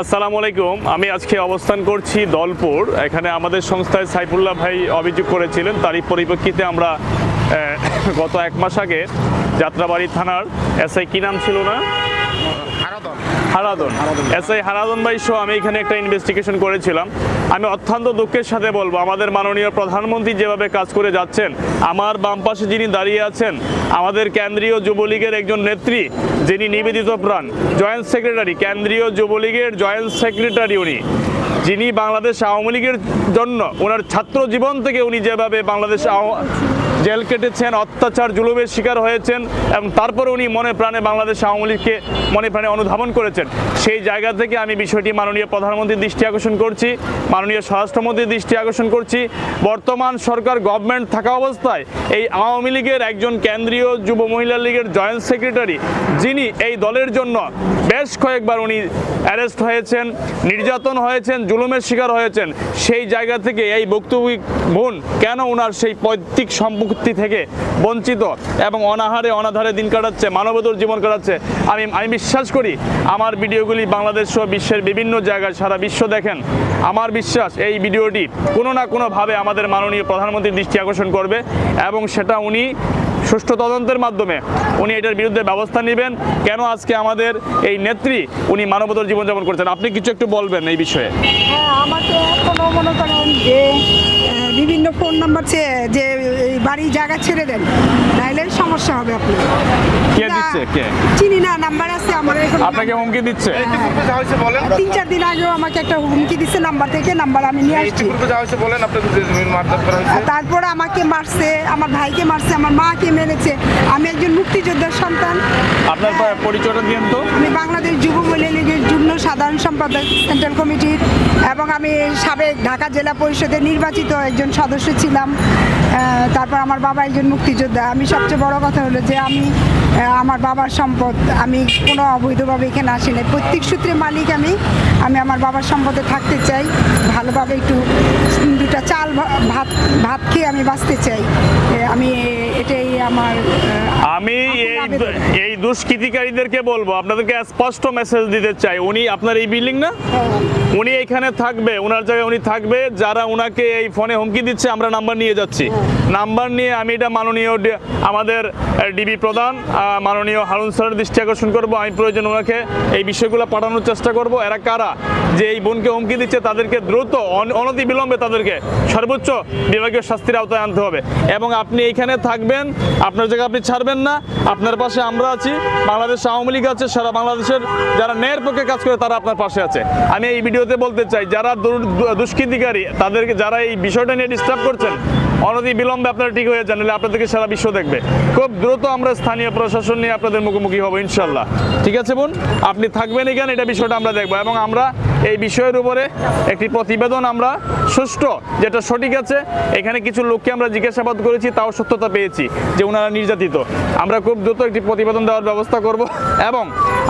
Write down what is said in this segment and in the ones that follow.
আসসালামু আলাইকুম। আমি আজকে অবস্থান করছি দলপুর। এখানে আমাদের সংস্থায় সাইফুল্লাহ ভাই অভিযোগ করেছিলেন তারই পরিপ্রেক্ষিতে আমরা গত এক মাস আগে যাত্রাবাড়ি থানার এসআই কি নাম ছিল না? হারাদন। এসআই হারাদন। ভাই সহ আমি এখানে একটা ইনভেস্টিগেশন করেছিলাম। আমি অত্যন্ত দুঃখের সাথে বলব, আমাদের মাননীয় প্রধানমন্ত্রী যেভাবে কাজ করে যাচ্ছেন, আমার বাম পাশে যিনি দাঁড়িয়ে আছেন, আমাদের কেন্দ্রীয় যুবলীগের একজন নেত্রী, যিনি নিবেদিত প্রাণ, জয়েন্ট সেক্রেটারি, কেন্দ্রীয় যুবলীগের জয়েন্ট সেক্রেটারি উনি, যিনি বাংলাদেশ আওয়ামী লীগের জন্য ওনার ছাত্র জীবন থেকে উনি যেভাবে বাংলাদেশ জেল কেটেছেন, অত্যাচার, জুলুমের শিকার হয়েছেন এবং তারপরে উনি মনে প্রাণে বাংলাদেশ আওয়ামী লীগকে মনে প্রাণে অনুধাবন করেছেন। সেই জায়গা থেকে আমি বিষয়টি মাননীয় প্রধানমন্ত্রীর দৃষ্টি আকর্ষণ করছি, মাননীয় স্বরাষ্ট্রমন্ত্রীর দৃষ্টি আকর্ষণ করছি। বর্তমান সরকার গভর্নমেন্ট থাকা অবস্থায় এই আওয়ামী লীগের একজন কেন্দ্রীয় যুব মহিলা লীগের জয়েন্ট সেক্রেটারি, যিনি এই দলের জন্য বেশ কয়েকবার উনি অ্যারেস্ট হয়েছেন, নির্যাতন হয়েছেন, জুলুমের শিকার হয়েছেন। সেই জায়গা থেকে এই বক্তব্য বোন কেন ওনার সেই পৈতৃক সম্পত্তি থেকে বঞ্চিত এবং অনাহারে অনাধারে দিন কাটাচ্ছে, মানবতর জীবন কাটাচ্ছে। আমি আমি বিশ্বাস করি আমার ভিডিওগুলি বাংলাদেশ সহ বিশ্বের বিভিন্ন জায়গায় সারা বিশ্ব দেখেন। আমার বিশ্বাস এই ভিডিওটি কোনো না কোনোভাবে আমাদের মাননীয় প্রধানমন্ত্রীর দৃষ্টি আকর্ষণ করবে এবং সেটা উনি সুষ্ঠু তদন্তের মাধ্যমে উনি এটার বিরুদ্ধে ব্যবস্থা নেবেন। কেন আজকে আমাদের এই নেত্রী উনি মানবতর জীবনযাপন করছেন? আপনি কিছু একটু বলবেন এই বিষয়ে। হ্যাঁ আমাকে মনে করেন যে বিভিন্ন ফোন নাম্বার চেয়ে যে এই বাড়ি জায়গা ছেড়ে দেন নাইলে সমস্যা হবে আপনার। কে দিচ্ছে? কে? চিনি না নাম্বার আছে আমার এখানে। আপনাকে হুমকি দিচ্ছে? তিন চার দিন আগেও আমাকে একটা হুমকি দিচ্ছে নাম্বার থেকে নাম্বার আমি নিয়ে আসছি। তারপরে আমাকে মারছে আমার ভাইকে মারছে আমার মাকে মেরেছে। আমি একজন মুক্তিযোদ্ধার সন্তান। আপনার পা- পরিচয়টা দিন তো। আমি বাংলাদেশ যুব মহিলা লীগের যুগ্ম সাধারণ সম্পাদক সেন্ট্রাল কমিটির এবং আমি সাবেক ঢাকা জেলা পরিষদের নির্বাচিত একজন সদস্য ছিলাম তারপর আমার বাবা একজন মুক্তিযোদ্ধা। আমি সবচেয়ে বড় কথা হলো যে আমি আমার বাবার সম্পদ আমি কোনো অবৈধভাবে এখানে আসিনি। প্রত্যেক সূত্রে মালিক আমি আমি আমার বাবার সম্পদে থাকতে চাই ভালোভাবে একটু দুটা চাল ভাত ভাত খেয়ে আমি বাঁচতে চাই। আমি এটাই আমার আমি এই এই দুষ্কৃতিকারীদেরকে বলব আপনাদেরকে স্পষ্ট মেসেজ দিতে চাই। উনি আপনার এই বিল্ডিং না? উনি এখানে থাকবে ওনার জায়গায় উনি থাকবে যারা ওনাকে এই ফোনে হুমকি দিচ্ছে, আমরা নাম্বার নিয়ে যাচ্ছি। নাম্বার নিয়ে আমি এটা মাননীয় আমাদের ডিবি প্রধান মাননীয় হারুন স্যারের দৃষ্টি আকর্ষণ করব। আমি প্রয়োজন ওনাকে এই বিষয়গুলো পাঠানোর চেষ্টা করব। এরা কারা? যে এই বোনকে হুমকি দিচ্ছে, তাদেরকে দ্রুত, অন- অনতি বিলম্বে তাদেরকে সর্বোচ্চ বিভাগীয় শাস্তির আওতায় আনতে হবে। এবং আপনি এইখানে থাকবেন, আপনার জায়গা আপনি ছাড়বেন না। আপনার পাশে আমরা আছি, বাংলাদেশ আওয়ামী লীগ আছে, সারা বাংলাদেশের যারা ন্যায়ের পক্ষে কাজ করে, তারা আপনার পাশে আছে। আমি এই ভিডিওতে বলতে চাই, যারা দুষ্কৃতিকারী, তাদেরকে, যারা এই বিষয়টা নিয়ে ডিস্টার্ব করছেন। অনতি বিলম্বে আপনারা ঠিক হয়ে যান আপনাদেরকে সারা বিশ্ব দেখবে। খুব দ্রুত আমরা স্থানীয় প্রশাসন নিয়ে আপনাদের মুখোমুখি হব ইনশাল্লাহ ঠিক আছে বোন? আপনি থাকবেন এখানে, এটা বিষয়টা আমরা দেখব। এবং আমরা এই বিষয়ের উপরে একটি প্রতিবেদন আমরা সুষ্ঠু, যেটা সঠিক আছে। এখানে কিছু লোককে আমরা জিজ্ঞাসাবাদ করেছি, তাও সত্যতা পেয়েছি যে ওনারা নির্যাতিত। আমরা খুব দ্রুত একটি প্রতিবেদন দেওয়ার ব্যবস্থা করব। এবং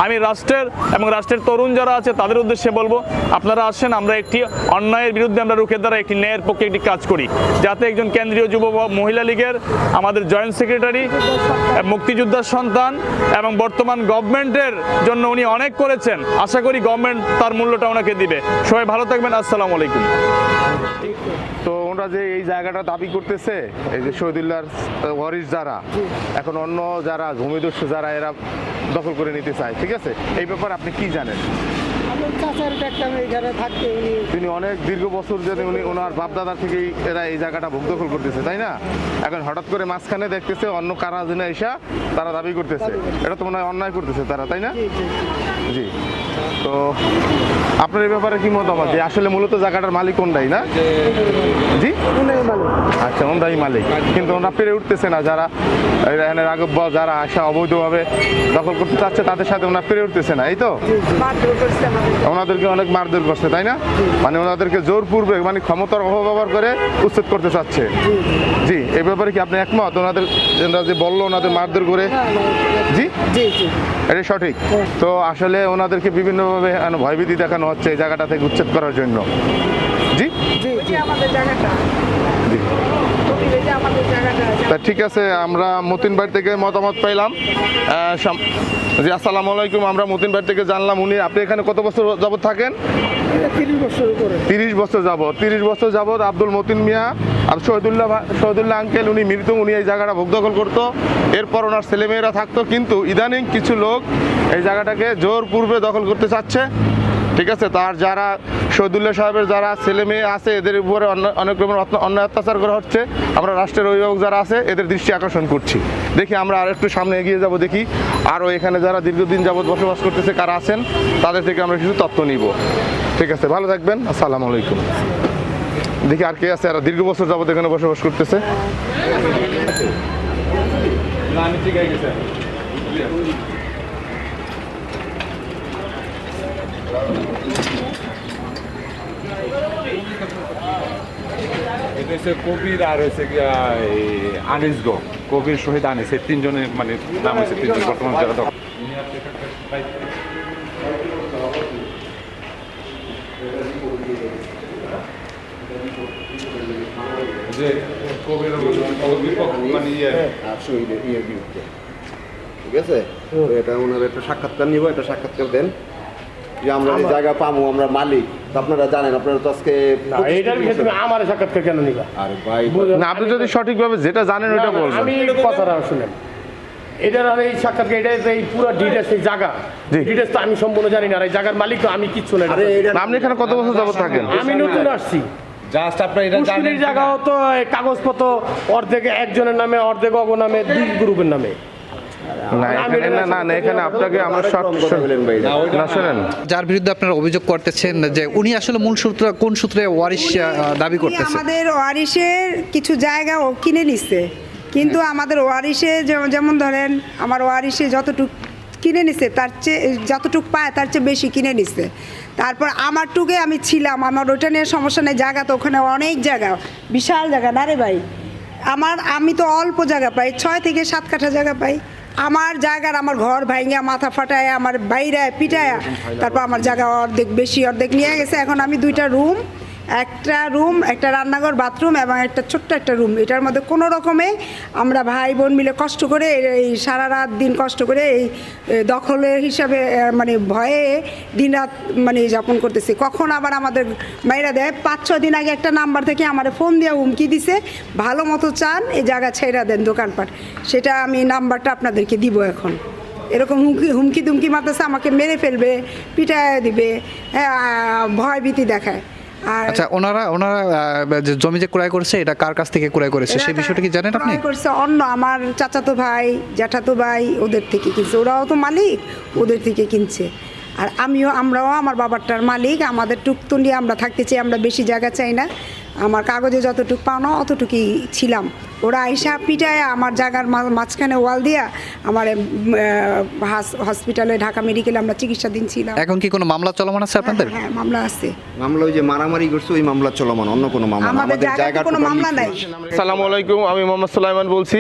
আমি রাষ্ট্রের এবং রাষ্ট্রের তরুণ যারা আছে, তাদের উদ্দেশ্যে বলব, আপনারা আসেন, আমরা একটি অন্যায়ের বিরুদ্ধে আমরা রুখে দ্বারা একটি ন্যায়ের পক্ষে একটি কাজ করি, যাতে একজন কেন্দ্রীয় যুব মহিলা লীগের আমাদের জয়েন্ট সেক্রেটারি মুক্তিযোদ্ধার সন্তান এবং বর্তমান গভর্নমেন্টের জন্য উনি অনেক করেছেন। আশা করি গভর্নমেন্ট তার মূল্যটা ওনাকে দিবে। সবাই ভালো থাকবেন আসসালামু আলাইকুম। তো ওরা যে এই জায়গাটা দাবি করতেছে এই যে শহীদুল্লাহর ওয়ারিস যারা এখন অন্য যারা ভূমিদস্যু যারা এরা দখল করে নিতে চায় ঠিক আছে? এই ব্যাপারে আপনি কি জানেন? তিনি অনেক দীর্ঘ বছর উনি ওনার বাপদাদার থেকেই এরা এই জায়গাটা করতেছে, তাই না? এখন হঠাৎ করে মাঝখানে দেখতেছে অন্য তারা দাবি করতেছে। এটা তো মনে হয় অন্যায় করতেছে তারা, তাই না? জি। তো আপনার এই ব্যাপারে কি মতামত? যে আসলে মূলত জায়গাটার মালিক কোনটাই, না? জি? আচ্ছা ওনরাই মালিক। কিন্তু ওরা পেরে উঠতেছে না, যারা এখানে রাগব যারা আসা অবৈধভাবে দখল করতে চাচ্ছে, তাদের সাথে ওনারা পেরে উঠতেছে না, এই তো? ওনাদেরকে অনেক মারধর করছে তাই না? মানে ওনাদেরকে জোরপূর্বক মানে ক্ষমতার অপব্যবহার করে উচ্ছেদ করতে চাচ্ছে। জি এ ব্যাপারে কি আপনি একমত? ওনাদের যে বলল ওনাদের মারধর করে? জি? এটা সঠিক। তো আসলে ওনাদেরকে বিভিন্নভাবে মানে ভয়ভীতি দেখানো হচ্ছে এই জায়গাটা থেকে উচ্ছেদ করার জন্য। জি? জি তা ঠিক আছে আমরা মতিন বাড়ি থেকে মতামত পাইলাম। জি আসসালামু আলাইকুম আমরা মতিন ভাই থেকে জানলাম উনি আপনি এখানে কত বছর যাবত থাকেন? তিরিশ বছর তিরিশ বছর যাবত তিরিশ বছর যাবত আব্দুল মতিন মিয়া আর শহীদুল্লাহ শহীদুল্লাহ আঙ্কেল উনি মৃত উনি এই জায়গাটা ভোগ দখল করতো। এরপর ওনার ছেলেমেয়েরা থাকতো কিন্তু ইদানিং কিছু লোক এই জায়গাটাকে জোর পূর্বে দখল করতে চাচ্ছে। ঠিক আছে? তার যারা শহীদুল্লাহ সাহেবের যারা ছেলে মেয়ে আছে, এদের উপরে অনেক রকমের অন্যায় অত্যাচার করা হচ্ছে। আমরা রাষ্ট্রের অভিভাবক যারা আছে, এদের দৃষ্টি আকর্ষণ করছি। দেখি আমরা আর একটু সামনে এগিয়ে যাব, দেখি আরও এখানে যারা দীর্ঘদিন যাবৎ বসবাস করতেছে, কারা আছেন, তাদের থেকে আমরা কিছু তথ্য নিব। ঠিক আছে? ভালো থাকবেন, আসসালামু আলাইকুম। দেখি আর কে আছে, আর দীর্ঘ বছর যাবত এখানে বসবাস করতেছে। কবির আর হচ্ছে কবির শহীদ আনিস। এই তিনজনের মানে নাম হচ্ছে তিনজন। বর্তমান যারা মানে ইয়ে। বিরুদ্ধে। ঠিক আছে? এটা সাক্ষাৎকার নিব, একটা সাক্ষাৎকার দেন। যে আমরা এই জায়গা পাবো আমরা মালিক। আপনারা জানেন আপনারা তো আজকে এটার বিষয়ে তুমি আমার সাক্ষাৎকার কেন নিবা? আরে ভাই না আপনি যদি সঠিকভাবে যেটা জানেন ওইটা বলবেন। আমি কথাটা শুনেন। এটার আর এই সাক্ষাৎকার এটা এই পুরো ডিটেলস এই জায়গা। ডিটেলস তো আমি সম্পূর্ণ জানি না আর এই জায়গার মালিক তো আমি কিচ্ছু না। আপনি এখানে কত বছর যাবত থাকেন? আমি নতুন আসছি। জাস্ট আপনার এটা তো কাগজপত্র অর্ধেক একজনের নামে অর্ধেক অগ নামে দুই গ্রুপের নামে। না এখানে না না না এখানে আপনাকে আমরা শর্ট। না শোনেন। যার বিরুদ্ধে আপনারা অভিযোগ করতেছেন যে উনি আসলে মূল সূত্র কোন সূত্রে ওয়ারিশ দাবি উনি করতেছে আমাদের ওয়ারিশের কিছু জায়গা ও কিনে নিচ্ছে কিন্তু আমাদের ওয়ারিশে যেমন ধরেন আমার ওয়ারিশে যতটুক কিনে নিছে তার চেয়ে যতটুক পায় তার চেয়ে বেশি কিনে নিচ্ছে তারপর আমার টুকে আমি ছিলাম আমার ওটা নিয়ে সমস্যা নেই জায়গা তো ওখানে অনেক জায়গা বিশাল জায়গা। না রে ভাই আমার আমি তো অল্প জায়গা পাই ছয় থেকে সাত কাঠা জায়গা পাই। আমার জায়গার আমার ঘর ভাইঙ্গা, মাথা ফাটায়, আমার বাইরে পিটায়, তারপর আমার জায়গা অর্ধেক বেশি, অর্ধেক নিয়ে গেছে। এখন আমি দুইটা রুম একটা রুম একটা রান্নাঘর বাথরুম এবং একটা ছোট্ট একটা রুম এটার মধ্যে কোনো রকমে আমরা ভাই বোন মিলে কষ্ট করে এই সারা রাত দিন কষ্ট করে এই দখলের হিসাবে মানে ভয়ে দিন রাত মানে যাপন করতেছি। কখন আবার আমাদের বাইরে দেয়, পাঁচ ছ দিন আগে একটা নাম্বার থেকে আমার ফোন দিয়ে হুমকি দিছে, ভালো মতো চান, এই জায়গা ছেড়া দেন দোকানপাট। সেটা আমি নাম্বারটা আপনাদেরকে দিব এখন। এরকম হুমকি হুমকি দুমকি মাতাসে আমাকে মেরে ফেলবে পিটায় দিবে হ্যাঁ ভয় ভীতি দেখায়। আর আচ্ছা ওনারা ওনারা যে জমি যে ক্রয় করেছে এটা কার কাছ থেকে ক্রয় করেছে? সেই বিষয়টা কি জানেন আপনি? করেছে অন্য আমার চাচাতো ভাই জ্যাঠাতো ভাই ওদের থেকে কিনছে। ওরাও তো মালিক ওদের থেকে কিনছে। আর আমিও আমরাও আমার বাবারটার মালিক আমাদের টুকতুন্ডি আমরা থাকতে চাই আমরা বেশি জায়গা চাই না। আমার কাগজে যতটুক পাওনা অতটুকুই ছিলাম। ওরা আইসা পিটায় আমার জায়গার মা- মাঝখানে ওয়াল দিয়া আমার হাস- হসপিটালে ঢাকা মেডিকেলে আমরা চিকিৎসাধীন ছিলাম। এখন কি কোনো মামলা চলমান আছে আপনাদের? হ্যাঁ মামলা আছে। মামলা ওই যে মারামারি করছে ওই মামলা চলমান অন্য কোনো মামলা আমাদের জায়গায় কোনো মামলা নাই। আসসালামু আলাইকুম আমি মোহাম্মদ সুলাইমান বলছি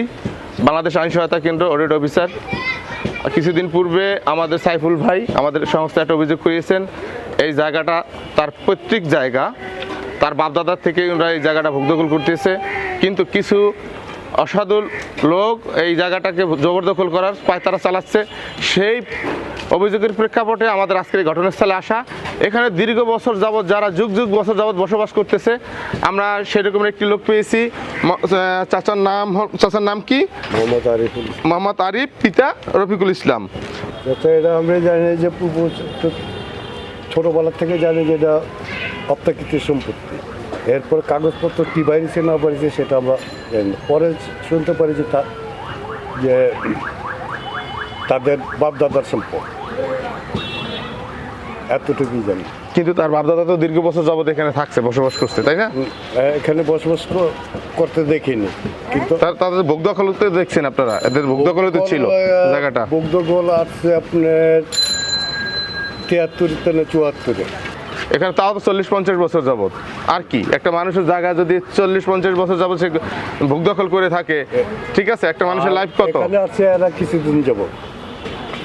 বাংলাদেশ আইন সহায়তা কেন্দ্র অডিট অফিসার কিছুদিন পূর্বে আমাদের সাইফুল ভাই আমাদের সংস্থা একটা অভিযোগ করিয়েছেন এই জায়গাটা তার পৈতৃক জায়গা। তার বাপদাদার থেকে ওরা এই জায়গাটা ভোগদখল করতেছে। কিন্তু কিছু অসাধু লোক এই জায়গাটাকে জবরদখল করার পায়তারা চালাচ্ছে। সেই অভিযোগের প্রেক্ষাপটে আমাদের আজকের এই ঘটনাস্থলে আসা। এখানে দীর্ঘ বছর যাবৎ যারা যুগ যুগ বছর যাবৎ বসবাস করতেছে আমরা সেরকম একটি লোক পেয়েছি। চাচার নাম চাচার নাম কি? মোহাম্মদ আরিফুল। মোহাম্মদ আরিফ পিতা রফিকুল ইসলাম। এটা আমরা জানি যে পূর্ব ছো- থেকে জানি যে এটা অপ্রাকৃতিক সম্পত্তি। এরপর কাগজপত্র কি বাইরেছে না বাইরেছে সেটা আমরা পরে শুনতে পারি যে তা যে তাদের বাপদাদার সম্পদ এতটুকুই জানি। কিন্তু তার বাপদাদা তো দীর্ঘ বছর যাবৎ এখানে থাকছে বসবাস করছে তাই না? এখানে বসবাস করতে দেখিনি কিন্তু তার তাদের ভোগ দখলতে দেখছেন আপনারা এদের ভোগ দখলতে ছিল জায়গাটা। বুগ্ধগোল আসছে আপনার তিয়াত্তর চুয়াত্তরে। এখানে তাও তো চল্লিশ পঞ্চাশ বছর যাবৎ। আর কি? একটা মানুষের জায়গা যদি চল্লিশ পঞ্চাশ বছর যাবৎ সে ভোগ দখল করে থাকে ঠিক আছে? একটা মানুষের লাইফ কত? কিছুদিন যাব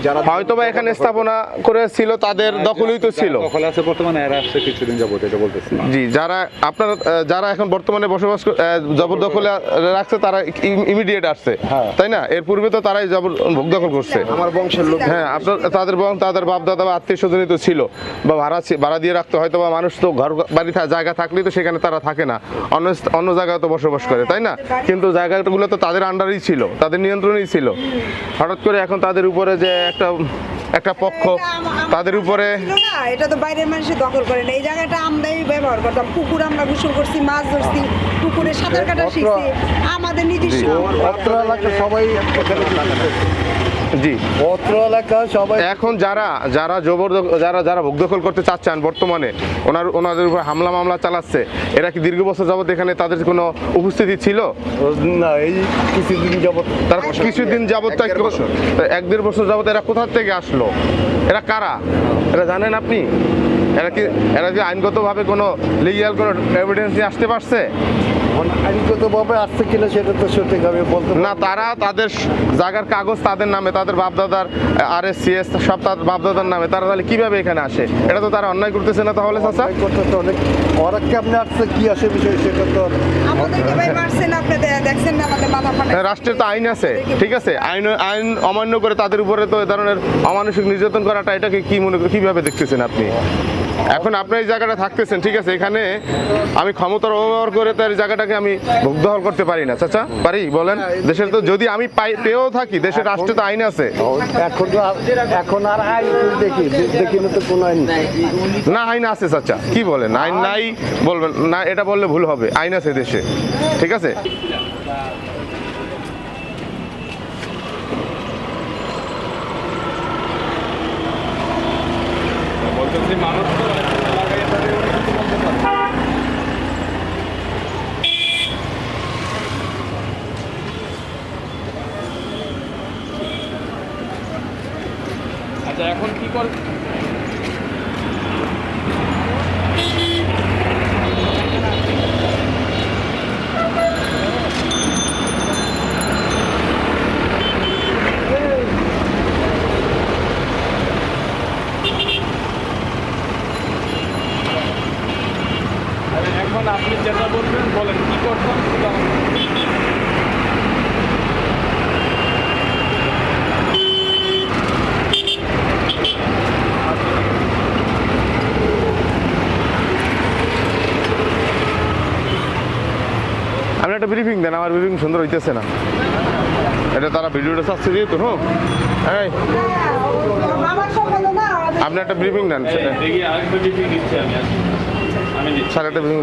যারা হয়তো বা এখানে স্থাপনা করে ছিল তাদের দখলই তো ছিল। দখলে আছে বর্তমানে এরা আসছে কিছুদিন যাবত এটা বলতেছি। জি যারা আপনারা যারা এখন বর্তমানে বসবাস জবরদখলে রাখছে তারা ইমিডিয়েট আসছে। তাই না? এর পূর্বে তো তারাই জবর ভোগ দখল করছে। আমার বংশের লোক। হ্যাঁ আপনার তাদের বং তাদের বাপ দাদা বা আত্মীয় স্বজনই তো ছিল। বা ভাড়া ভাড়া দিয়ে রাখতো হয়তো বা মানুষ তো ঘর বাড়ি জায়গা থাকলেই তো সেখানে তারা থাকে না। অন্য অন্য জায়গায় তো বসবাস করে তাই না? কিন্তু জায়গাগুলো তো তাদের আন্ডারেই ছিল তাদের নিয়ন্ত্রণেই ছিল। হঠাৎ করে এখন তাদের উপরে যে একটা একটা পক্ষ। তাদের উপরে না এটা তো বাইরের মানুষে দখল করে না এই জায়গাটা আমরাই ব্যবহার করতাম। পুকুর আমরা গোসল করছি মাছ ধরছি পুকুরে সাঁতার কাটা শিখছি। আমাদের নিজস্ব সবাই জি। অত্র এলাকা সবাই এখন যারা যারা জবর যারা যারা ভোগ দখল করতে চাচ্ছেন বর্তমানে ওনার ওনাদের উপর হামলা মামলা চালাচ্ছে এরা কি দীর্ঘ বছর যাবত এখানে তাদের কোনো উপস্থিতি ছিল? না এই কিছুদিন যাবত তারা কিছুদিন যাবত এক দেড় বছর। যাবত এরা কোথা থেকে আসলো? এরা কারা? এরা জানেন আপনি? এরা কি এরা কি আইনগতভাবে কোনো লিগাল কোনো এভিডেন্স নিয়ে আসতে পারছে? আইনগতভাবে আসছে কিনা সেটা তো সঠিক আমি বলতে না তারা তাদের জায়গার কাগজ তাদের নামে তাদের বাপদাদার আর এস সি এস সব তাদের বাপদাদার নামে তারা তাহলে কীভাবে এখানে আসে? এটা তো তারা অন্যায় করতেছে না তাহলে চাচা? তো অনেক ওরা কেমনে আসছে কি আসে বিষয় সেটা তো আপনি হ্যাঁ, রাষ্ট্রের তো আইন আছে ঠিক আছে? আইন আইন অমান্য করে তাদের উপরে তো এ ধরনের অমানসিক নির্যাতন করাটা এটাকে কি মনে করে কীভাবে দেখতেছেন আপনি? এখন আপনি এই জায়গাটা থাকতেছেন ঠিক আছে? এখানে আমি ক্ষমতার অপব্যবহার করে তার জায়গাটাকে আমি দখল করতে পারি না। চাচা পারি? বলেন। দেশের তো যদি আমি পাই পেয়েও থাকি দেশের রাষ্ট্রে তো আইন আছে। এখন তো এখন আর আইন দেখি দেখি না তো কোনো আইন না আইন আছে চাচা। কি বলেন? আইন নাই বলবেন না এটা বললে ভুল হবে। আইন আছে দেশে। ঠিক আছে বলতেছি মানুষ তো এখন লাগাই তাদের উনি কিছু বলতে পারে না। আচ্ছা এখন কি কর আরে এখন আপনি যেটা বলবেন বলেন কি করছেন সেটা আমাকে- আপনি একটা ব্রিফিং দেন আমার ব্রিফিং সুন্দর হইতেছে না। এটা তারা ভিডিওটা চাচ্ছে দিয়ে তো হ্যাঁ আপনি একটা ব্রিফিং দেন স্যার একটা ব্রিফিং